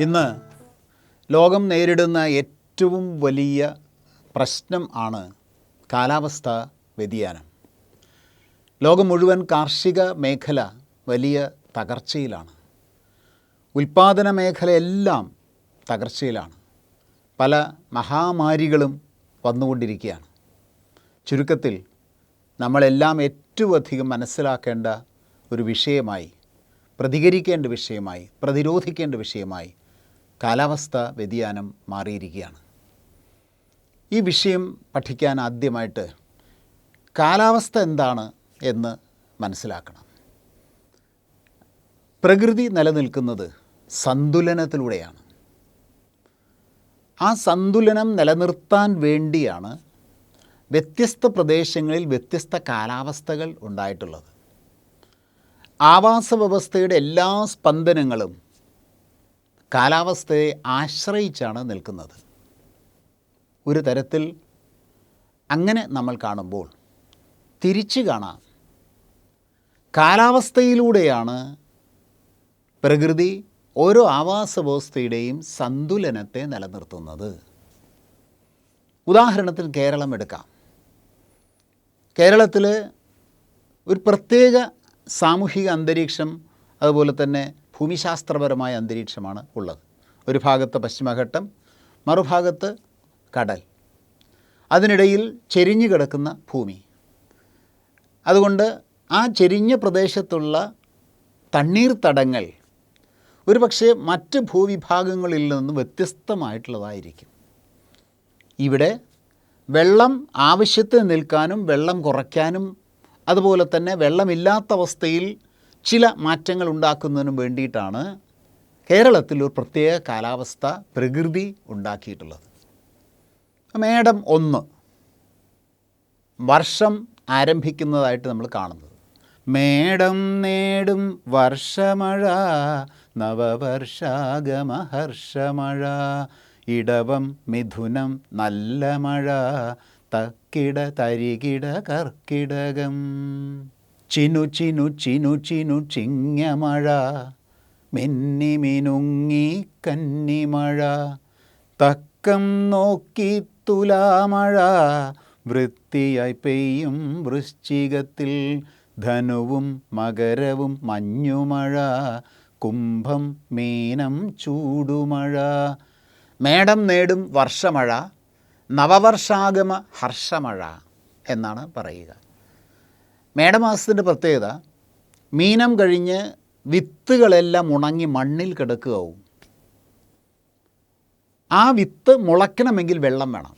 ഇന്ന് ലോകം നേരിടുന്ന ഏറ്റവും വലിയ പ്രശ്നം ആണ് കാലാവസ്ഥ വ്യതിയാനം. ലോകം മുഴുവൻ കാർഷിക മേഖല വലിയ തകർച്ചയിലാണ്. ഉൽപ്പാദന മേഖലയെല്ലാം തകർച്ചയിലാണ്. പല മഹാമാരികളും വന്നുകൊണ്ടിരിക്കുകയാണ്. ചുരുക്കത്തിൽ നമ്മളെല്ലാം ഏറ്റവും അധികം മനസ്സിലാക്കേണ്ട ഒരു വിഷയമായി പ്രതികരിക്കേണ്ട വിഷയമായി പ്രതിരോധിക്കേണ്ട വിഷയമായി കാലാവസ്ഥ വ്യതിയാനം മാറിയിരിക്കുകയാണ്. ഈ വിഷയം പഠിക്കാൻ ആദ്യമായിട്ട് കാലാവസ്ഥ എന്താണ് എന്ന് മനസ്സിലാക്കണം. പ്രകൃതി നിലനിൽക്കുന്നത് സന്തുലനത്തിലൂടെയാണ്. ആ സന്തുലനം നിലനിർത്താൻ വേണ്ടിയാണ് വ്യത്യസ്ത പ്രദേശങ്ങളിൽ വ്യത്യസ്ത കാലാവസ്ഥകൾ ഉണ്ടായിട്ടുള്ളത്. ആവാസ വ്യവസ്ഥയുടെ എല്ലാ സ്പന്ദനങ്ങളും കാലാവസ്ഥയെ ആശ്രയിച്ചാണ് നിൽക്കുന്നത്. ഒരു തരത്തിൽ അങ്ങനെ നമ്മൾ കാണുമ്പോൾ തിരിച്ചു കാണാം. കാലാവസ്ഥയിലൂടെയാണ് പ്രകൃതി ഓരോ ആവാസ വ്യവസ്ഥയുടെയും സന്തുലനത്തെ നിലനിർത്തുന്നത്. ഉദാഹരണത്തിന് കേരളം എടുക്കാം. കേരളത്തിൽ ഒരു പ്രത്യേക സാമൂഹിക അന്തരീക്ഷം അതുപോലെ തന്നെ ഭൂമിശാസ്ത്രപരമായ അന്തരീക്ഷമാണ് ഉള്ളത്. ഒരു ഭാഗത്ത് പശ്ചിമഘട്ടം മറുഭാഗത്ത് കടൽ. അതിനിടയിൽ ചെരിഞ്ഞു കിടക്കുന്ന ഭൂമി. അതുകൊണ്ട് ആ ചെരിഞ്ഞ പ്രദേശത്തുള്ള തണ്ണീർത്തടങ്ങൾ ഒരു പക്ഷേ മറ്റ് ഭൂവിഭാഗങ്ങളിൽ നിന്ന് വ്യത്യസ്തമായിട്ടുള്ളതായിരിക്കും. ഇവിടെ വെള്ളം ആവശ്യത്തിന് നിൽക്കാനും വെള്ളം കുറയ്ക്കാനും അതുപോലെ തന്നെ വെള്ളമില്ലാത്ത അവസ്ഥയിൽ ചില മാറ്റങ്ങൾ ഉണ്ടാക്കുന്നതിനും വേണ്ടിയിട്ടാണ് കേരളത്തിൽ ഒരു പ്രത്യേക കാലാവസ്ഥ പ്രകൃതി ഉണ്ടാക്കിയിട്ടുള്ളത്. മേടം ഒന്ന്. വർഷം ആരംഭിക്കുന്നതായിട്ട് നമ്മൾ കാണുന്നത്. മേടം നേടും വർഷമഴ നവവർഷാഗമഹർഷമഴ ഇടവം മിഥുനം നല്ല മഴ തക്കിട തരികിട കർക്കിടകം. ചിനു ചിനു ചിനു ചിനു ചിങ്ങമഴ. മിന്നി മിനുങ്ങി കന്നിമഴ തക്കം നോക്കി തുലാമഴ. വൃത്തിയായി പെയ്യും വൃശ്ചികത്തിൽ ധനുവും മകരവും മഞ്ഞുമഴ. കുംഭം മീനം ചൂടുമഴ. മേടം നേടും വർഷമഴ. നവവർഷാഗമ ഹർഷമഴ എന്നാണ് പറയുക. മേടമാസത്തിന്റെ പ്രത്യേകത മീനം കഴിഞ്ഞ് വിത്തുകളെല്ലാം ഉണങ്ങി മണ്ണിൽ കിടക്കുകയാവും. ആ വിത്ത് മുളയ്ക്കണമെങ്കിൽ വെള്ളം വേണം.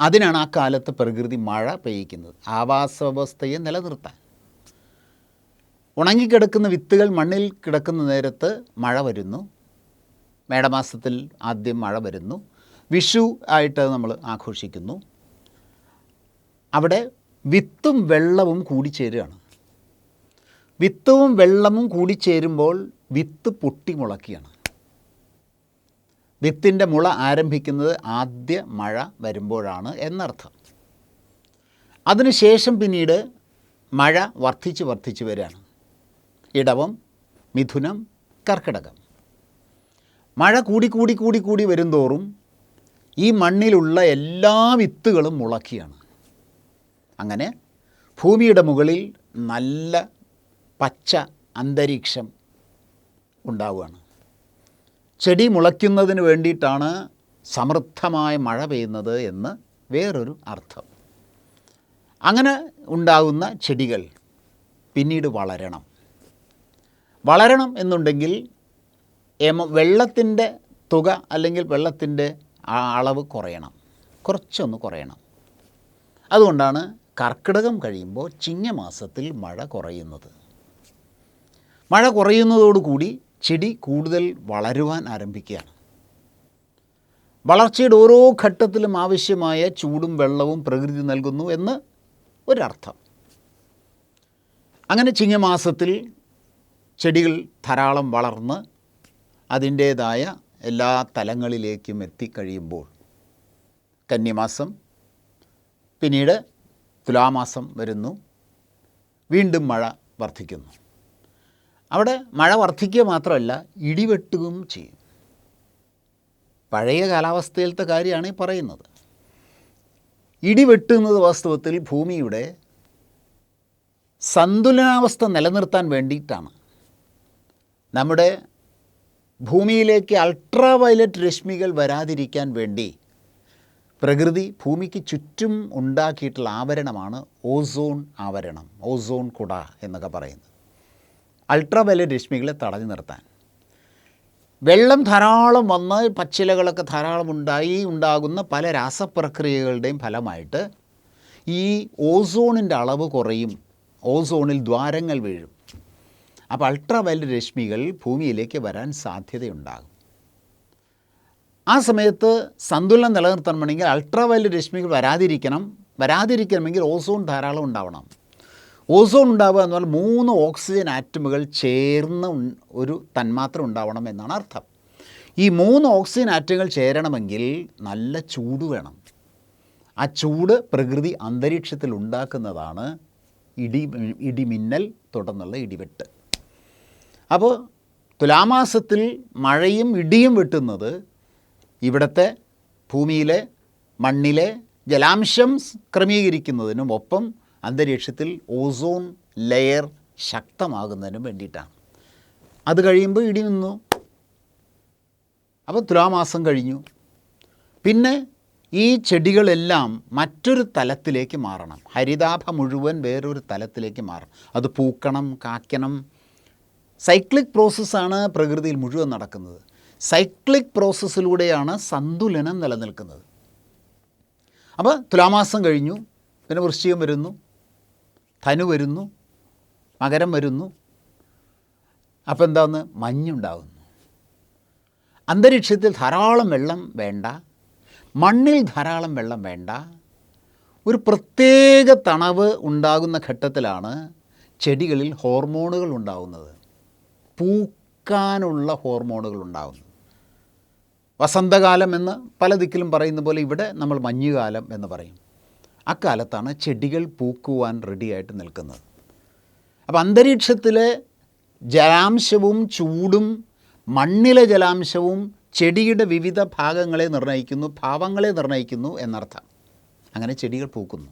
അതിനാണ് ആ കാലത്ത് പ്രകൃതി മഴ പെയ്യിക്കുന്നത്. ആവാസവ്യവസ്ഥയെ നിലനിർത്താൻ. ഉണങ്ങിക്കിടക്കുന്ന വിത്തുകൾ മണ്ണിൽ കിടക്കുന്ന നേരത്ത് മഴ വരുന്നു. മേടമാസത്തിൽ ആദ്യം മഴ വരുന്നു. വിഷു ആയിട്ട് നമ്മൾ ആഘോഷിക്കുന്നു. അവിടെ വിത്തും വെള്ളവും കൂടിച്ചേരുകയാണ്. വിത്തവും വെള്ളവും കൂടിച്ചേരുമ്പോൾ വിത്ത് പൊട്ടി മുളക്കുകയാണ്. വിത്തിന്റെ മുള ആരംഭിക്കുന്നത് ആദ്യ മഴ വരുമ്പോഴാണ് എന്നർത്ഥം. അതിനുശേഷം പിന്നീട് മഴ വർദ്ധിച്ച് വർദ്ധിച്ച് വരികയാണ്. ഇടവം മിഥുനം കർക്കിടകം. മഴ കൂടി കൂടി കൂടി കൂടി വരുംതോറും ഈ മണ്ണിലുള്ള എല്ലാ വിത്തുകളും മുളക്കുകയാണ്. അങ്ങനെ ഭൂമിയുടെ മുകളിൽ നല്ല പച്ച അന്തരീക്ഷം ഉണ്ടാവുകയാണ്. ചെടി മുളയ്ക്കുന്നതിന് വേണ്ടിയിട്ടാണ് സമൃദ്ധമായ മഴ പെയ്യുന്നത് എന്ന് വേറൊരു അർത്ഥം. അങ്ങനെ ഉണ്ടാകുന്ന ചെടികൾ പിന്നീട് വളരണം. വളരണം എന്നുണ്ടെങ്കിൽ എമ വെള്ളത്തിന്റെ തുക അല്ലെങ്കിൽ വെള്ളത്തിന്റെ അളവ് കുറയണം. കുറച്ചൊന്ന് കുറയണം. അതുകൊണ്ടാണ് കർക്കിടകം കഴിയുമ്പോൾ ചിങ്ങമാസത്തിൽ മഴ കുറയുന്നത്. മഴ കുറയുന്നതോടുകൂടി ചെടി കൂടുതൽ വളരുവാൻ ആരംഭിക്കുകയാണ്. വളർച്ചയുടെ ഓരോ ഘട്ടത്തിലും ആവശ്യമായ ചൂടും വെള്ളവും പ്രകൃതി നൽകുന്നു എന്ന് ഒരർത്ഥം. അങ്ങനെ ചിങ്ങമാസത്തിൽ ചെടികൾ ധാരാളം വളർന്ന് അതിന്റേതായ എല്ലാ തലങ്ങളിലേക്കും എത്തിക്കഴിയുമ്പോൾ കന്നിമാസം പിന്നീട് തുലാമാസം വരുന്നു. വീണ്ടും മഴ വർദ്ധിക്കുന്നു. അവിടെ മഴ വർദ്ധിക്കുക മാത്രമല്ല ഇടിവെട്ടുകയും ചെയ്യും. പഴയ കാലാവസ്ഥയിലത്തെ കാര്യമാണ് ഈ പറയുന്നത്. ഇടിവെട്ടുന്നത് വാസ്തവത്തിൽ ഭൂമിയുടെ സന്തുലനാവസ്ഥ നിലനിർത്താൻ വേണ്ടിയിട്ടാണ്. നമ്മുടെ ഭൂമിയിലേക്ക് അൾട്രാ വയലറ്റ് രശ്മികൾ വരാതിരിക്കാൻ വേണ്ടി പ്രകൃതി ഭൂമിക്ക് ചുറ്റും ഉണ്ടാക്കിയിട്ടുള്ള ആവരണമാണ് ഓസോൺ ആവരണം ഓസോൺ കുട എന്നൊക്കെ പറയുന്നത്. അൾട്രാ വയലറ്റ് രശ്മികളെ തടഞ്ഞു നിർത്താൻ. വെള്ളം ധാരാളം വന്ന് പച്ചിലകളൊക്കെ ധാരാളം ഉണ്ടായി ഉണ്ടാകുന്ന പല രാസപ്രക്രിയകളുടെയും ഫലമായിട്ട് ഈ ഓസോണിന്റെ അളവ് കുറയും ഓസോണിൽ ദ്വാരങ്ങൾ വീഴും. അപ്പോൾ അൾട്രാ വയലറ്റ് രശ്മികൾ ഭൂമിയിലേക്ക് വരാൻ സാധ്യതയുണ്ടാകും. ആ സമയത്ത് സന്തുലനം നിലനിർത്തണമെങ്കിൽ അൾട്രാ വയലറ്റ് രശ്മികൾ വരാതിരിക്കണം. വരാതിരിക്കണമെങ്കിൽ ഓസോൺ ധാരാളം ഉണ്ടാവണം. ഓസോൺ ഉണ്ടാവുക എന്ന് പറഞ്ഞാൽ മൂന്ന് ഓക്സിജൻ ആറ്റമുകൾ ചേർന്ന ഒരു തന്മാത്ര ഉണ്ടാവണം എന്നാണ് അർത്ഥം. ഈ മൂന്ന് ഓക്സിജൻ ആറ്റങ്ങൾ ചേരണമെങ്കിൽ നല്ല ചൂട് വേണം. ആ ചൂട് പ്രകൃതി അന്തരീക്ഷത്തിൽ ഉണ്ടാക്കുന്നതാണ് ഇടി ഇടിമിന്നൽ തുടർന്നുള്ള ഇടിവെട്ട്. അപ്പോൾ തുലാമാസത്തിൽ മഴയും ഇടിയും വെട്ടുന്നത് ഇവിടുത്തെ ഭൂമിയിലെ മണ്ണിലെ ജലാംശം ക്രമീകരിക്കുന്നതിനും ഒപ്പം അന്തരീക്ഷത്തിൽ ഓസോൺ ലെയർ ശക്തമാകുന്നതിനും വേണ്ടിയിട്ടാണ്. അത് കഴിയുമ്പോൾ ഇടി നിന്നു. അപ്പോൾ തുലാമാസം കഴിഞ്ഞു. പിന്നെ ഈ ചെടികളെല്ലാം മറ്റൊരു തലത്തിലേക്ക് മാറണം. ഹരിതാഭ മുഴുവൻ വേറൊരു തലത്തിലേക്ക് മാറണം. അത് പൂക്കണം കാക്കണം സൈക്ലിക് പ്രോസസ്സാണ് പ്രകൃതിയിൽ മുഴുവൻ നടക്കുന്നത്. സൈക്ലിക് പ്രോസസ്സിലൂടെയാണ് സന്തുലനം നിലനിൽക്കുന്നത്. അപ്പോൾ തുലാമാസം കഴിഞ്ഞു പിന്നെ വൃശ്ചികം വരുന്നു ധനു വരുന്നു മകരം വരുന്നു. അപ്പോൾ എന്താന്ന്? മഞ്ഞുണ്ടാകുന്നു അന്തരീക്ഷത്തിൽ ധാരാളം വെള്ളം വേണ്ട മണ്ണിൽ ധാരാളം വെള്ളം വേണ്ട ഒരു പ്രത്യേക തണവ് ഉണ്ടാകുന്ന ഘട്ടത്തിലാണ് ചെടികളിൽ ഹോർമോണുകൾ ഉണ്ടാകുന്നത് പൂക്കാനുള്ള ഹോർമോണുകൾ ഉണ്ടാകുന്നു വസന്തകാലം എന്ന് പല ദിക്കിലും പറയുന്ന പോലെ ഇവിടെ നമ്മൾ മഞ്ഞുകാലം എന്ന് പറയും. അക്കാലത്താണ് ചെടികൾ പൂക്കുവാൻ റെഡിയായിട്ട് നിൽക്കുന്നത്. അപ്പോൾ അന്തരീക്ഷത്തിലെ ജലാംശവും ചൂടും മണ്ണിലെ ജലാംശവും ചെടിയുടെ വിവിധ ഭാഗങ്ങളെ നിർണയിക്കുന്നു ഭാവങ്ങളെ നിർണയിക്കുന്നു എന്നർത്ഥം. അങ്ങനെ ചെടികൾ പൂക്കുന്നു.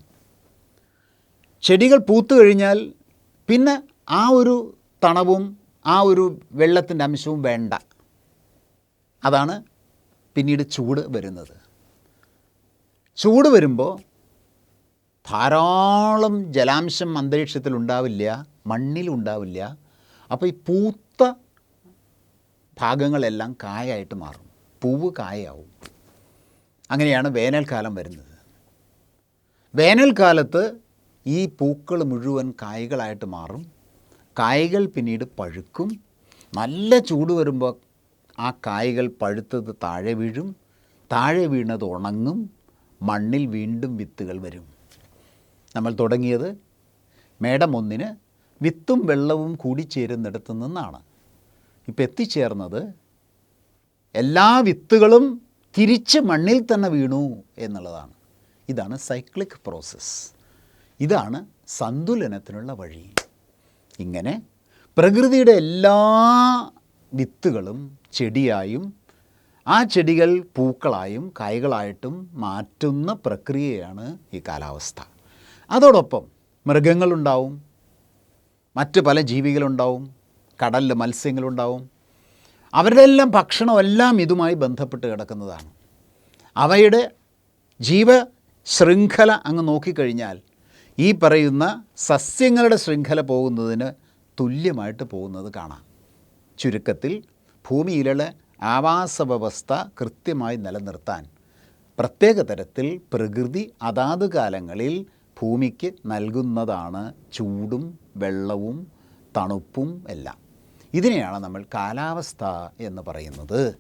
ചെടികൾ പൂത്തു കഴിഞ്ഞാൽ പിന്നെ ആ ഒരു തണവും ആ ഒരു വെള്ളത്തിന്റെ അംശവും വേണ്ട. അതാണ് പിന്നീട് ചൂട് വരുന്നത്. ചൂട് വരുമ്പോൾ ധാരാളം ജലാംശം അന്തരീക്ഷത്തിൽ ഉണ്ടാവില്ല മണ്ണിലുണ്ടാവില്ല അപ്പോൾ ഈ പൂത്ത ഭാഗങ്ങളെല്ലാം കായായിട്ട് മാറും. പൂവ് കായാവും. അങ്ങനെയാണ് വേനൽക്കാലം വരുന്നത്. വേനൽക്കാലത്ത് ഈ പൂക്കൾ മുഴുവൻ കായ്കളായിട്ട് മാറും. കായ്കൾ പിന്നീട് പഴുക്കും. നല്ല ചൂട് വരുമ്പോൾ ആ കായ്കൾ പഴുത്തത് താഴെ വീഴും താഴെ വീണത് ഉണങ്ങും മണ്ണിൽ വീണ്ടും വിത്തുകൾ വരും. നമ്മൾ തുടങ്ങിയത് മേടം ഒന്നിന് വിത്തും വെള്ളവും കൂടി കൂടിച്ചേരുന്നിടത്തു നിന്നാണ്. ഇപ്പം എത്തിച്ചേർന്നത് എല്ലാ വിത്തുകളും തിരിച്ച് മണ്ണിൽ തന്നെ വീണു എന്നുള്ളതാണ്. ഇതാണ് സൈക്ലിക് പ്രോസസ്സ് ഇതാണ് സന്തുലനത്തിനുള്ള വഴി. ഇങ്ങനെ പ്രകൃതിയുടെ എല്ലാ വിത്തുകളും ചെടിയായും ആ ചെടികൾ പൂക്കളായും കായ്കളായിട്ടും മാറ്റുന്ന പ്രക്രിയയാണ് ഈ കാലാവസ്ഥ. അതോടൊപ്പം മൃഗങ്ങളുണ്ടാവും മറ്റ് പല ജീവികളുണ്ടാവും കടലിൽ മത്സ്യങ്ങളുണ്ടാവും. അവരുടെ എല്ലാം ഭക്ഷണമെല്ലാം ഇതുമായി ബന്ധപ്പെട്ട് കിടക്കുന്നതാണ്. അവയുടെ ജീവ ശൃംഖല അങ്ങ് നോക്കിക്കഴിഞ്ഞാൽ ഈ പറയുന്ന സസ്യങ്ങളുടെ ശൃംഖല പോകുന്നതിന് തുല്യമായിട്ട് പോകുന്നത് കാണാം. ചുരുക്കത്തിൽ ഭൂമിയിലുള്ള ആവാസ വ്യവസ്ഥ കൃത്യമായി നിലനിർത്താൻ പ്രത്യേക തരത്തിൽ പ്രകൃതി അതാത് കാലങ്ങളിൽ ഭൂമിക്ക് നൽകുന്നതാണ് ചൂടും വെള്ളവും തണുപ്പും എല്ലാം. ഇതിനെയാണ് നമ്മൾ കാലാവസ്ഥ എന്ന് പറയുന്നത്.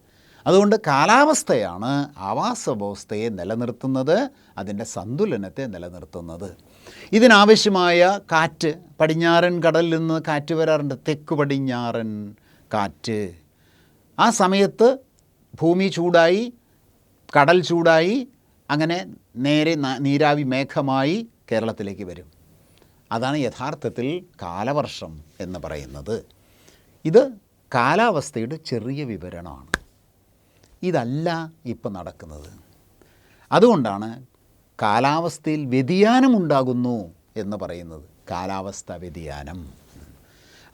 അതുകൊണ്ട് കാലാവസ്ഥയാണ് ആവാസ വ്യവസ്ഥയെ നിലനിർത്തുന്നത് അതിന്റെ സന്തുലനത്തെ നിലനിർത്തുന്നത്. ഇതിനാവശ്യമായ കാറ്റ് പടിഞ്ഞാറൻ കടലിൽ നിന്ന് കാറ്റ് വരാറുണ്ട്. തെക്ക് പടിഞ്ഞാറൻ കാറ്റ്. ആ സമയത്ത് ഭൂമി ചൂടായി കടൽ ചൂടായി അങ്ങനെ നേരെ നീരാവി മേഘമായി കേരളത്തിലേക്ക് വരും. അതാണ് യഥാർത്ഥത്തിൽ കാലവർഷം എന്ന് പറയുന്നത്. ഇത് കാലാവസ്ഥയുടെ ചെറിയ വിവരണമാണ്. ഇതല്ല ഇപ്പം നടക്കുന്നത്. അതുകൊണ്ടാണ് കാലാവസ്ഥയിൽ വ്യതിയാനമുണ്ടാകുന്നു എന്ന് പറയുന്നത്. കാലാവസ്ഥ വ്യതിയാനം.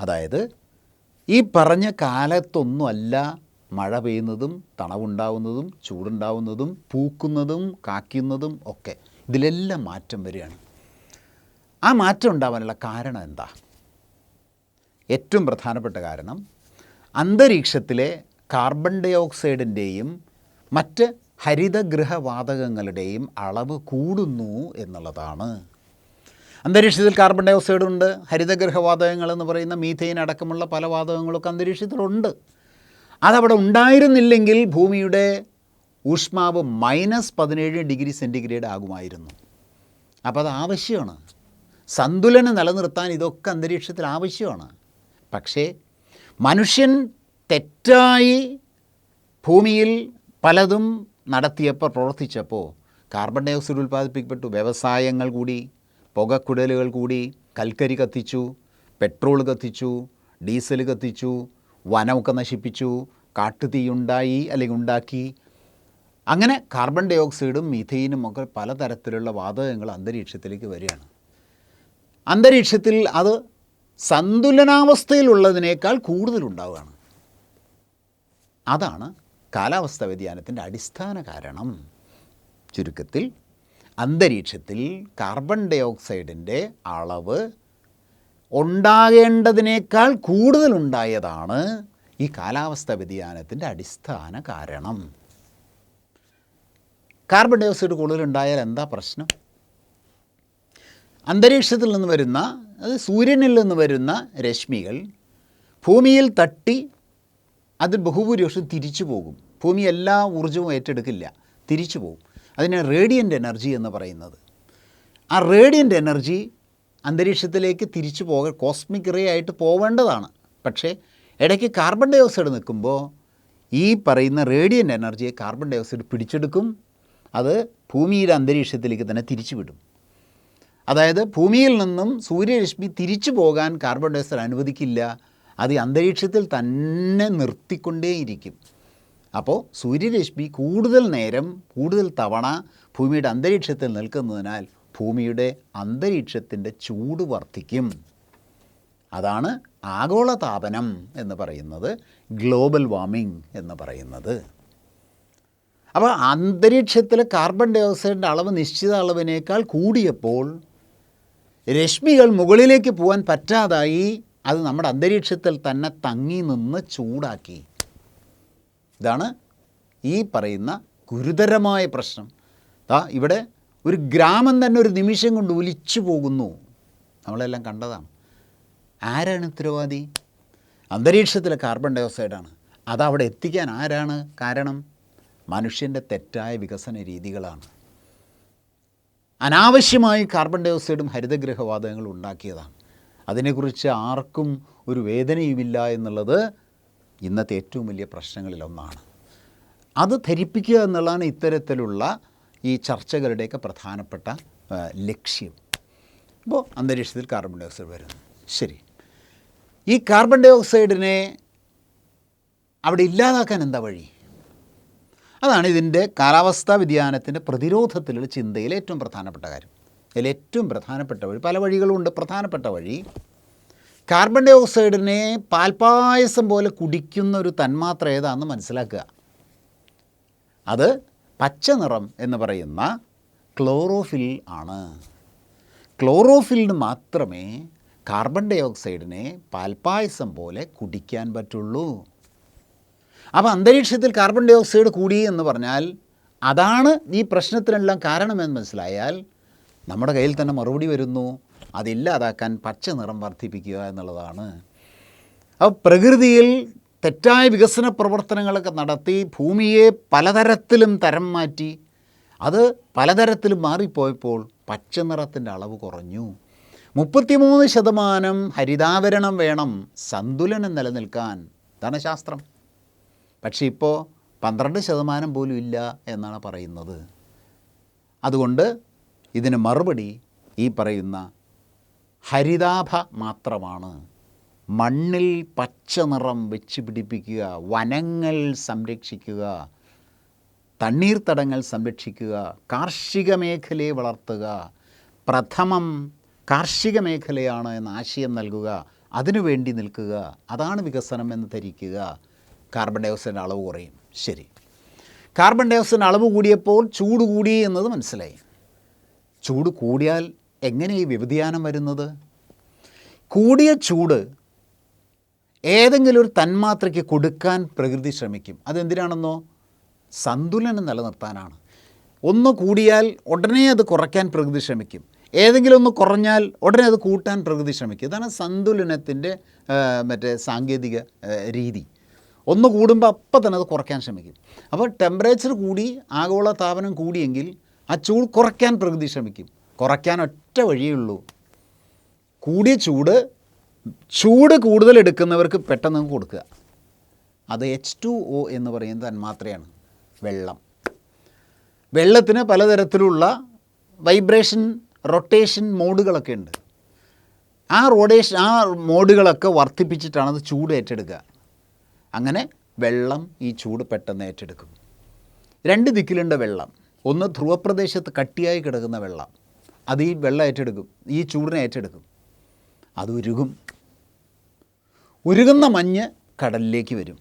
അതായത് ഈ പറഞ്ഞ കാലത്തൊന്നുമല്ല മഴ പെയ്യുന്നതും തണവുണ്ടാവുന്നതും ചൂടുണ്ടാവുന്നതും പൂക്കുന്നതും കാക്കുന്നതും ഒക്കെ. ഇതിലെല്ലാം മാറ്റം വരികയാണ്. ആ മാറ്റം ഉണ്ടാവാനുള്ള കാരണം എന്താ? ഏറ്റവും പ്രധാനപ്പെട്ട കാരണം അന്തരീക്ഷത്തിലെ കാർബൺ ഡൈ ഓക്സൈഡിന്റെയും മറ്റ് ഹരിതഗൃഹവാതകങ്ങളുടെയും അളവ് കൂടുന്നു എന്നുള്ളതാണ്. അന്തരീക്ഷത്തിൽ കാർബൺ ഡൈ ഉണ്ട് ഹരിതഗൃഹവാതകങ്ങൾ എന്ന് പറയുന്ന മീഥെയിൻ അടക്കമുള്ള പല വാതകങ്ങളൊക്കെ അന്തരീക്ഷത്തിലുണ്ട് അതവിടെ ഉണ്ടായിരുന്നില്ലെങ്കിൽ ഭൂമിയുടെ ഊഷ്മാവ് മൈനസ് പതിനേഴ് ഡിഗ്രി സെന്റിഗ്രേഡ് ആകുമായിരുന്നു. അപ്പോൾ അത് ആവശ്യമാണ്. സന്തുലനം നിലനിർത്താൻ ഇതൊക്കെ അന്തരീക്ഷത്തിൽ ആവശ്യമാണ്. പക്ഷേ മനുഷ്യൻ തെറ്റായി ഭൂമിയിൽ പലതും നടത്തിയപ്പോൾ പ്രവർത്തിച്ചപ്പോൾ കാർബൺ ഡയോക്സൈഡ് ഉൽപ്പാദിപ്പിക്കപ്പെട്ടു. വ്യവസായങ്ങൾ കൂടി പുകക്കുടലുകൾ കൂടി കൽക്കരി കത്തിച്ചു പെട്രോൾ കത്തിച്ചു ഡീസൽ കത്തിച്ചു വനമൊക്കെ നശിപ്പിച്ചു കാട്ടുതീയുണ്ടായി അല്ലെങ്കിൽ ഉണ്ടാക്കി. അങ്ങനെ കാർബൺ ഡൈ ഓക്സൈഡും മീഥെയിനും ഒക്കെ പലതരത്തിലുള്ള വാതകങ്ങൾ അന്തരീക്ഷത്തിലേക്ക് വരികയാണ്. അന്തരീക്ഷത്തിൽ അത് സന്തുലനാവസ്ഥയിലുള്ളതിനേക്കാൾ കൂടുതലുണ്ടാവുകയാണ്. അതാണ് കാലാവസ്ഥാ വ്യതിയാനത്തിന്റെ അടിസ്ഥാന കാരണം. ചുരുക്കത്തിൽ അന്തരീക്ഷത്തിൽ കാർബൺ ഡൈ ഓക്സൈഡിന്റെ അളവ് ഉണ്ടാകേണ്ടതിനേക്കാൾ കൂടുതലുണ്ടായതാണ് ഈ കാലാവസ്ഥാ വ്യതിയാനത്തിന്റെ അടിസ്ഥാന കാരണം. കാർബൺ ഡൈ ഓക്സൈഡ് കൂടുതലുണ്ടായാൽ എന്താ പ്രശ്നം? അന്തരീക്ഷത്തിൽ നിന്ന് വരുന്ന അത് സൂര്യനിൽ നിന്ന് വരുന്ന രശ്മികൾ ഭൂമിയിൽ തട്ടി അത് ബഹുഭൂരിപക്ഷം തിരിച്ചു പോകും. ഭൂമി എല്ലാ ഊർജവും ഏറ്റെടുക്കില്ല തിരിച്ചു പോകും. അതിനെ റേഡിയന്റ് എനർജി എന്ന് പറയുന്നത്. ആ റേഡിയന്റ് എനർജി അന്തരീക്ഷത്തിലേക്ക് തിരിച്ചു പോക കോസ്മിക് റേ ആയിട്ട് പോവേണ്ടതാണ്. പക്ഷേ ഇടയ്ക്ക് കാർബൺ ഡൈ ഓക്സൈഡ് നിൽക്കുമ്പോൾ ഈ പറയുന്ന റേഡിയന്റ് എനർജിയെ കാർബൺ ഡൈ ഓക്സൈഡ് പിടിച്ചെടുക്കും. അത് ഭൂമിയുടെ അന്തരീക്ഷത്തിലേക്ക് തന്നെ തിരിച്ചു വിടും. അതായത് ഭൂമിയിൽ നിന്നും സൂര്യരശ്മി തിരിച്ചു പോകാൻ കാർബൺ ഡൈ ഓക്സൈഡ് അനുവദിക്കില്ല. അത് അന്തരീക്ഷത്തിൽ തന്നെ നിർത്തിക്കൊണ്ടേയിരിക്കും. അപ്പോൾ സൂര്യരശ്മി കൂടുതൽ നേരം കൂടുതൽ തവണ ഭൂമിയുടെ അന്തരീക്ഷത്തിൽ നിൽക്കുന്നതിനാൽ ഭൂമിയുടെ അന്തരീക്ഷത്തിന്റെ ചൂട് വർദ്ധിക്കും. അതാണ് ആഗോളതാപനം എന്ന് പറയുന്നത് ഗ്ലോബൽ വാമിംഗ് എന്ന് പറയുന്നത്. അപ്പോൾ അന്തരീക്ഷത്തിലെ കാർബൺ ഡൈ ഓക്സൈഡിന്റെ അളവ് നിശ്ചിത അളവിനേക്കാൾ കൂടിയപ്പോൾ രശ്മികൾ മുകളിലേക്ക് പോകാൻ പറ്റാതായി അത് നമ്മുടെ അന്തരീക്ഷത്തിൽ തന്നെ തങ്ങി നിന്ന് ചൂടാക്കി. ഇതാണ് ഈ പറയുന്ന ഗുരുതരമായ പ്രശ്നം. ആ ഇവിടെ ഒരു ഗ്രാമം തന്നെ ഒരു നിമിഷം കൊണ്ട് ഒലിച്ചു പോകുന്നു. നമ്മളെല്ലാം കണ്ടതാണ്. ആരാണ് ഉത്തരവാദി? അന്തരീക്ഷത്തിലെ കാർബൺ ഡയോക്സൈഡാണ് അതവിടെ എത്തിക്കാൻ ആരാണ് കാരണം? മനുഷ്യന്റെ തെറ്റായ വികസന രീതികളാണ്. അനാവശ്യമായി കാർബൺ ഡയോക്സൈഡും ഹരിതഗ്രഹവാതകങ്ങളും ഉണ്ടാക്കിയതാണ്. അതിനെക്കുറിച്ച് ആർക്കും ഒരു വേദനയുമില്ല എന്നുള്ളത് ഇന്നത്തെ ഏറ്റവും വലിയ പ്രശ്നങ്ങളിലൊന്നാണ് അത് ധരിപ്പിക്കുക എന്നുള്ളതാണ് ഇത്തരത്തിലുള്ള ഈ ചർച്ചകളുടെയൊക്കെ പ്രധാനപ്പെട്ട ലക്ഷ്യം. അപ്പോൾ അന്തരീക്ഷത്തിൽ കാർബൺ ഡൈ ഓക്സൈഡ് വരുന്നു. ശരി. ഈ കാർബൺ ഡൈ ഓക്സൈഡിനെ അവിടെ ഇല്ലാതാക്കാൻ എന്താ വഴി? അതാണ് ഇതിന്റെ കാലാവസ്ഥാ വ്യതിയാനത്തിന്റെ പ്രതിരോധത്തിലുള്ള ചിന്തയിലെ ഏറ്റവും പ്രധാനപ്പെട്ട കാര്യം. അതിലേറ്റവും പ്രധാനപ്പെട്ട വഴി പല വഴികളുമുണ്ട് പ്രധാനപ്പെട്ട വഴി കാർബൺ ഡൈ ഓക്സൈഡിനെ പാൽപ്പായസം പോലെ കുടിക്കുന്ന ഒരു തന്മാത്ര ഏതാണെന്ന് മനസ്സിലാക്കുക. അത് പച്ച നിറം എന്ന് പറയുന്ന ക്ലോറോഫിൽ ആണ്. ക്ലോറോഫിലിന് മാത്രമേ കാർബൺ ഡൈ ഓക്സൈഡിനെ പാൽപ്പായസം പോലെ കുടിക്കാൻ പറ്റുള്ളൂ. അപ്പോൾ അന്തരീക്ഷത്തിൽ കാർബൺ ഡൈ ഓക്സൈഡ് കൂടി എന്ന് പറഞ്ഞാൽ അതാണ് ഈ പ്രശ്നത്തിനെല്ലാം കാരണമെന്ന് മനസ്സിലായാൽ നമ്മുടെ കയ്യിൽ തന്നെ മറുപടി വരുന്നു. അതില്ലാതാക്കാൻ പച്ച നിറം വർദ്ധിപ്പിക്കുക എന്നുള്ളതാണ്. അപ്പോൾ പ്രകൃതിയിൽ തെറ്റായ വികസന പ്രവർത്തനങ്ങളൊക്കെ നടത്തി ഭൂമിയെ പലതരത്തിലും തരം മാറ്റി അത് പലതരത്തിലും മാറിപ്പോയപ്പോൾ പച്ച നിറത്തിന്റെ അളവ് കുറഞ്ഞു. മുപ്പത്തിമൂന്ന് ശതമാനം ഹരിതാവരണം വേണം സന്തുലനം നിലനിൽക്കാൻ. ഇതാണ് ശാസ്ത്രം. പക്ഷേ ഇപ്പോൾ പന്ത്രണ്ട് ശതമാനം പോലും ഇല്ല എന്നാണ് പറയുന്നത്. അതുകൊണ്ട് ഇതിന് മറുപടി ഈ പറയുന്ന ഹരിതാഭ മാത്രമാണ്. മണ്ണിൽ പച്ച നിറം വെച്ച് പിടിപ്പിക്കുക വനങ്ങൾ സംരക്ഷിക്കുക തണ്ണീർത്തടങ്ങൾ സംരക്ഷിക്കുക കാർഷിക മേഖലയെ വളർത്തുക പ്രഥമം കാർഷിക മേഖലയാണ് എന്ന ആശയം നൽകുക അതിനുവേണ്ടി നിൽക്കുക അതാണ് വികസനം എന്ന് ധരിക്കുക. കാർബൺ ഡൈ ഓക്സൈഡിന്റെ അളവ് കുറയും. ശരി. കാർബൺ ഡൈ ഓക്സൈഡിന്റെ അളവ് കൂടിയപ്പോൾ ചൂട് കൂടി എന്നത് മനസ്സിലായി. ചൂട് കൂടിയാൽ എങ്ങനെ ഈ വ്യതിയാനം വരുന്നത്? കൂടിയ ചൂട് ഏതെങ്കിലും ഒരു തന്മാത്രയ്ക്ക് കൊടുക്കാൻ പ്രകൃതി ശ്രമിക്കും. അതെന്തിനാണെന്നോ? സന്തുലനം നിലനിർത്താനാണ്. ഒന്ന് കൂടിയാൽ ഉടനെ അത് കുറയ്ക്കാൻ പ്രകൃതി ശ്രമിക്കും. ഏതെങ്കിലും ഒന്ന് കുറഞ്ഞാൽ ഉടനെ അത് കൂട്ടാൻ പ്രകൃതി ശ്രമിക്കും. ഇതാണ് സന്തുലനത്തിന്റെ മറ്റേ സാങ്കേതിക രീതി. ഒന്ന് കൂടുമ്പോൾ അപ്പം തന്നെ അത് കുറയ്ക്കാൻ ശ്രമിക്കും. അപ്പോൾ ടെമ്പറേച്ചർ കൂടി ആഗോള താപനം കൂടിയെങ്കിൽ ആ ചൂട് കുറയ്ക്കാൻ പ്രകൃതി ശ്രമിക്കും. കുറയ്ക്കാൻ ഒറ്റ വഴിയേ ഉള്ളൂ. കൂടിയ ചൂട് ചൂട് കൂടുതൽ എടുക്കുന്നവർക്ക് പെട്ടെന്ന് കൊടുക്കുക. അത് എച്ച് ടു ഒ എന്ന് പറയുന്നത് തന്മാത്രയാണ് വെള്ളം. വെള്ളത്തിന് പലതരത്തിലുള്ള വൈബ്രേഷൻ റൊട്ടേഷൻ മോഡുകളൊക്കെ ഉണ്ട്. ആ റോഡേഷൻ ആ മോഡുകളൊക്കെ വർദ്ധിപ്പിച്ചിട്ടാണ് അത് ചൂട് ഏറ്റെടുക്കുക. അങ്ങനെ വെള്ളം ഈ ചൂട് പെട്ടെന്ന് ഏറ്റെടുക്കും. രണ്ട് ദിക്കിലുണ്ട് വെള്ളം. ഒന്ന് ധ്രുവപ്രദേശത്ത് കട്ടിയായി കിടക്കുന്ന വെള്ളം. അത് ഈ വെള്ളം ഏറ്റെടുക്കും ഈ ചൂടിനെ ഏറ്റെടുക്കും. അത് ഉരുകും. ഉരുകുന്ന മഞ്ഞ് കടലിലേക്ക് വരും.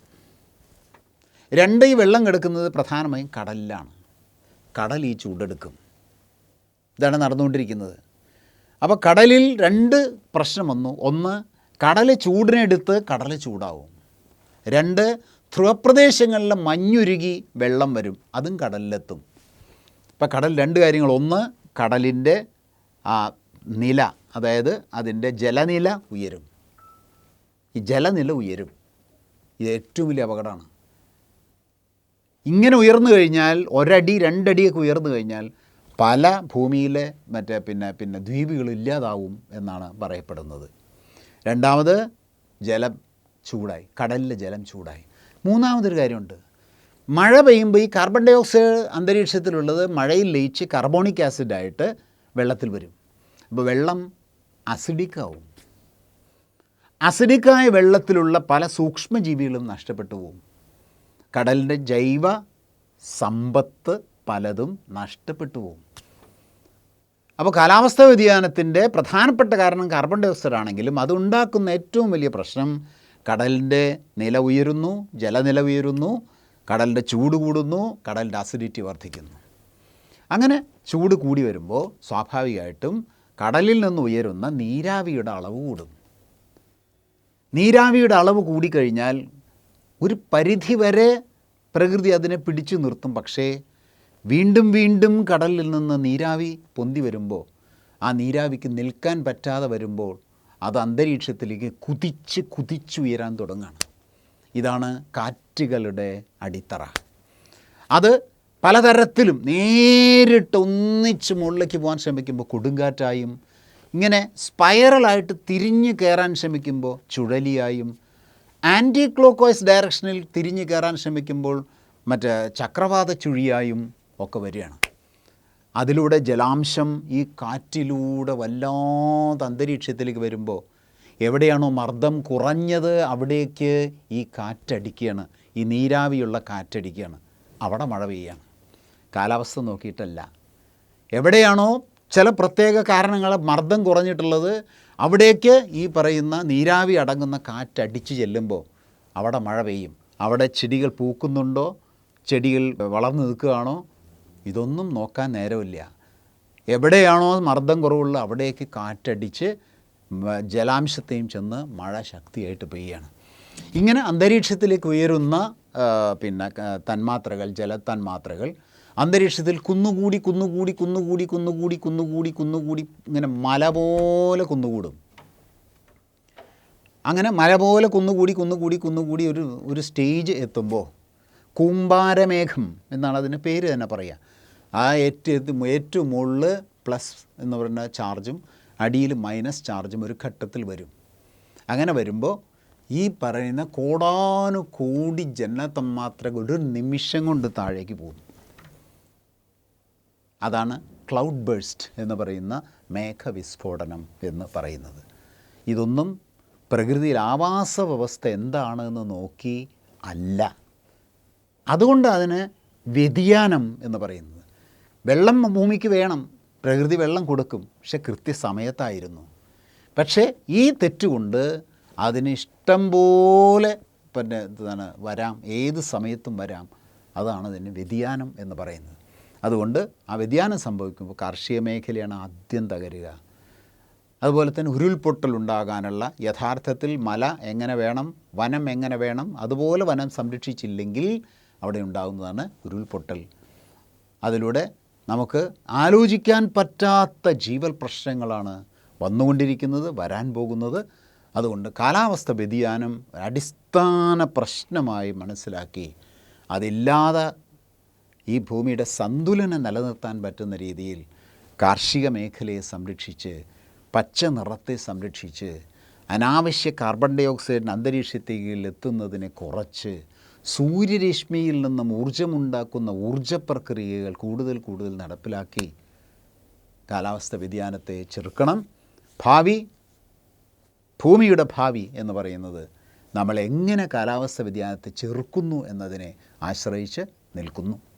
രണ്ട് ഈ വെള്ളം കിടക്കുന്നത് പ്രധാനമായും കടലിലാണ്. കടൽ ഈ ചൂടെടുക്കും. ഇതാണ് നടന്നുകൊണ്ടിരിക്കുന്നത്. അപ്പോൾ കടലിൽ രണ്ട് പ്രശ്നം വന്നു. ഒന്ന് കടൽ ചൂടിനെടുത്ത് കടൽ ചൂടാവും. രണ്ട് ധ്രുവപ്രദേശങ്ങളിലെ മഞ്ഞുരുകി വെള്ളം വരും. അതും കടലിലെത്തും. ഇപ്പം കടൽ രണ്ട് കാര്യങ്ങൾ. ഒന്ന് കടലിന്റെ ആ നില അതായത് അതിന്റെ ജലനില ഉയരും. ഈ ജലനില ഉയരും. ഇത് ഏറ്റവും വലിയ അപകടമാണ്. ഇങ്ങനെ ഉയർന്നു കഴിഞ്ഞാൽ ഒരടി രണ്ടടിയൊക്കെ ഉയർന്നു കഴിഞ്ഞാൽ പല ഭൂമിയിലെ മറ്റേ പിന്നെ പിന്നെ ദ്വീപുകൾ ഇല്ലാതാവും എന്നാണ് പറയപ്പെടുന്നത്. രണ്ടാമത് ജലം ചൂടായി കടലിലെ ജലം ചൂടായി. മൂന്നാമതൊരു കാര്യമുണ്ട്. മഴ പെയ്യുമ്പോൾ ഈ കാർബൺ ഡൈ ഓക്സൈഡ് അന്തരീക്ഷത്തിലുള്ളത് മഴയിൽ ലയിച്ച് കാർബോണിക് ആസിഡായിട്ട് വെള്ളത്തിൽ വരും. അപ്പോൾ വെള്ളം അസിഡിക്കാവും. അസിഡിക്കായ വെള്ളത്തിലുള്ള പല സൂക്ഷ്മജീവികളും നഷ്ടപ്പെട്ടു പോകും കടലിന്റെ ജൈവ സമ്പത്ത് പലതും നഷ്ടപ്പെട്ടു പോകും അപ്പോൾ കാലാവസ്ഥാ വ്യതിയാനത്തിന്റെ പ്രധാനപ്പെട്ട കാരണം കാർബൺ ഡൈ ഓക്സൈഡ് ആണെങ്കിലും അതുണ്ടാക്കുന്ന ഏറ്റവും വലിയ പ്രശ്നം കടലിന്റെ നില ഉയരുന്നു ജലനില ഉയരുന്നു കടലിന്റെ ചൂട് കൂടുന്നു കടലിന്റെ അസിഡിറ്റി വർദ്ധിക്കുന്നു. അങ്ങനെ ചൂട് കൂടി വരുമ്പോൾ സ്വാഭാവികമായിട്ടും കടലിൽ നിന്ന് ഉയരുന്ന നീരാവിയുടെ അളവ് കൂടും. നീരാവിയുടെ അളവ് കൂടിക്കഴിഞ്ഞാൽ ഒരു പരിധിവരെ പ്രകൃതി അതിനെ പിടിച്ചു നിർത്തും. പക്ഷേ വീണ്ടും വീണ്ടും കടലിൽ നിന്ന് നീരാവി പൊന്തി വരുമ്പോൾ ആ നീരാവിക്ക് നിൽക്കാൻ പറ്റാതെ വരുമ്പോൾ അത് അന്തരീക്ഷത്തിലേക്ക് കുതിച്ച് കുതിച്ചുയരാൻ തുടങ്ങുകയാണ്. ഇതാണ് കാറ്റുകളുടെ അടിത്തറ. അത് പലതരത്തിലും നേരിട്ട് ഒന്നിച്ച് മുകളിലേക്ക് പോകാൻ ശ്രമിക്കുമ്പോൾ കൊടുങ്കാറ്റായും ഇങ്ങനെ സ്പൈറലായിട്ട് തിരിഞ്ഞ് കയറാൻ ശ്രമിക്കുമ്പോൾ ചുഴലിയായും ആന്റി ക്ലോക്കോയ്സ് ഡയറക്ഷനിൽ തിരിഞ്ഞ് കയറാൻ ശ്രമിക്കുമ്പോൾ മറ്റേ ചക്രവാത ചുഴിയായും ഒക്കെ വരികയാണ്. അതിലൂടെ ജലാംശം ഈ കാറ്റിലൂടെ വല്ലാത്ത അന്തരീക്ഷത്തിലേക്ക് വരുമ്പോൾ എവിടെയാണോ മർദ്ദം കുറഞ്ഞത് അവിടേക്ക് ഈ കാറ്റടിക്കുകയാണ്. ഈ നീരാവിയുള്ള കാറ്റടിക്കുകയാണ്. അവിടെ മഴ പെയ്യാണ് കാലാവസ്ഥ നോക്കിയിട്ടല്ല. എവിടെയാണോ ചില പ്രത്യേക കാരണങ്ങൾ മർദ്ദം കുറഞ്ഞിട്ടുള്ളത് അവിടേക്ക് ഈ പറയുന്ന നീരാവി അടങ്ങുന്ന കാറ്റടിച്ചു ചെല്ലുമ്പോൾ അവിടെ മഴ പെയ്യും. അവിടെ ചെടികൾ പൂക്കുന്നുണ്ടോ? ചെടികൾ വളർന്നു നിൽക്കുകയാണോ? ഇതൊന്നും നോക്കാൻ നേരമില്ല. എവിടെയാണോ മർദ്ദം കുറവുള്ള അവിടേക്ക് കാറ്റടിച്ച് ജലാംശത്തെയും ചെന്ന് മഴ ശക്തിയായിട്ട് പെയ്യാണ്. ഇങ്ങനെ അന്തരീക്ഷത്തിലേക്ക് ഉയരുന്ന പിന്നെ തന്മാത്രകൾ ജലതന്മാത്രകൾ അന്തരീക്ഷത്തിൽ കുന്നുകൂടി കുന്നുകൂടി കുന്നുകൂടി കുന്നുകൂടി കുന്നുകൂടി കുന്നുകൂടി ഇങ്ങനെ മല പോലെ കുന്നുകൂടും. അങ്ങനെ മല പോലെ കുന്നുകൂടി കുന്നുകൂടി കുന്നുകൂടി ഒരു ഒരു സ്റ്റേജ് എത്തുമ്പോൾ കൂമ്പാരമേഘം എന്നാണ് അതിന് പേര് തന്നെ പറയുക. ആ ഏറ്റവും ഏറ്റവും മുകളിൽ പ്ലസ് എന്ന് പറയുന്ന ചാർജും അടിയിൽ മൈനസ് ചാർജും ഒരു ഘട്ടത്തിൽ വരും. അങ്ങനെ വരുമ്പോൾ ഈ പറയുന്ന കോടാനുകോടി ജനതന്മാത്രകൾ ഒരു നിമിഷം കൊണ്ട് താഴേക്ക് പോകും അതാണ് ക്ലൗഡ് ബേഴ്സ്റ്റ് എന്ന് പറയുന്ന മേഘവിസ്ഫോടനം എന്ന് പറയുന്നത്. ഇതൊന്നും പ്രകൃതിയിൽ ആവാസ വ്യവസ്ഥ എന്താണെന്ന് നോക്കി അല്ല. അതുകൊണ്ട് അതിന് വ്യതിയാനം എന്ന് പറയുന്നത്. വെള്ളം ഭൂമിക്ക് വേണം പ്രകൃതി വെള്ളം കൊടുക്കും പക്ഷെ കൃത്യസമയത്തായിരുന്നു. പക്ഷേ ഈ തെറ്റുകൊണ്ട് അതിന് ഇഷ്ടം പോലെ പിന്നെ എന്താണ് വരാം ഏത് സമയത്തും വരാം അതാണ് അതിന് വ്യതിയാനം എന്ന് പറയുന്നത്. അതുകൊണ്ട് ആ വ്യതിയാനം സംഭവിക്കുമ്പോൾ കാർഷിക മേഖലയാണ് ആദ്യം തകരുക. അതുപോലെ തന്നെ ഉരുൾപൊട്ടൽ ഉണ്ടാകാനുള്ള യഥാർത്ഥത്തിൽ മല എങ്ങനെ വേണം വനം എങ്ങനെ വേണം അതുപോലെ വനം സംരക്ഷിച്ചില്ലെങ്കിൽ അവിടെ ഉണ്ടാകുന്നതാണ് ഉരുൾപൊട്ടൽ. അതിലൂടെ നമുക്ക് ആലോചിക്കാൻ പറ്റാത്ത ജീവൽ പ്രശ്നങ്ങളാണ് വന്നുകൊണ്ടിരിക്കുന്നത് വരാൻ പോകുന്നത്. അതുകൊണ്ട് കാലാവസ്ഥ വ്യതിയാനം അടിസ്ഥാന പ്രശ്നമായി മനസ്സിലാക്കി അതില്ലാതെ ഈ ഭൂമിയുടെ സന്തുലനം നിലനിർത്താൻ പറ്റുന്ന രീതിയിൽ കാർഷിക മേഖലയെ സംരക്ഷിച്ച് പച്ച നിറത്തെ സംരക്ഷിച്ച് അനാവശ്യ കാർബൺ ഡൈ ഓക്സൈഡിന് അന്തരീക്ഷത്തിൽ എത്തുന്നതിനെ കുറച്ച് സൂര്യരശ്മിയിൽ നിന്നും ഊർജമുണ്ടാക്കുന്ന ഊർജ പ്രക്രിയകൾ കൂടുതൽ കൂടുതൽ നടപ്പിലാക്കി കാലാവസ്ഥ വ്യതിയാനത്തെ ചെറുക്കണം. ഭാവി ഭൂമിയുടെ ഭാവി എന്ന് പറയുന്നത് നമ്മൾ എങ്ങനെ കാലാവസ്ഥ വ്യതിയാനത്തെ ചെറുക്കുന്നു എന്നതിനെ ആശ്രയിച്ച് നിൽക്കുന്നു.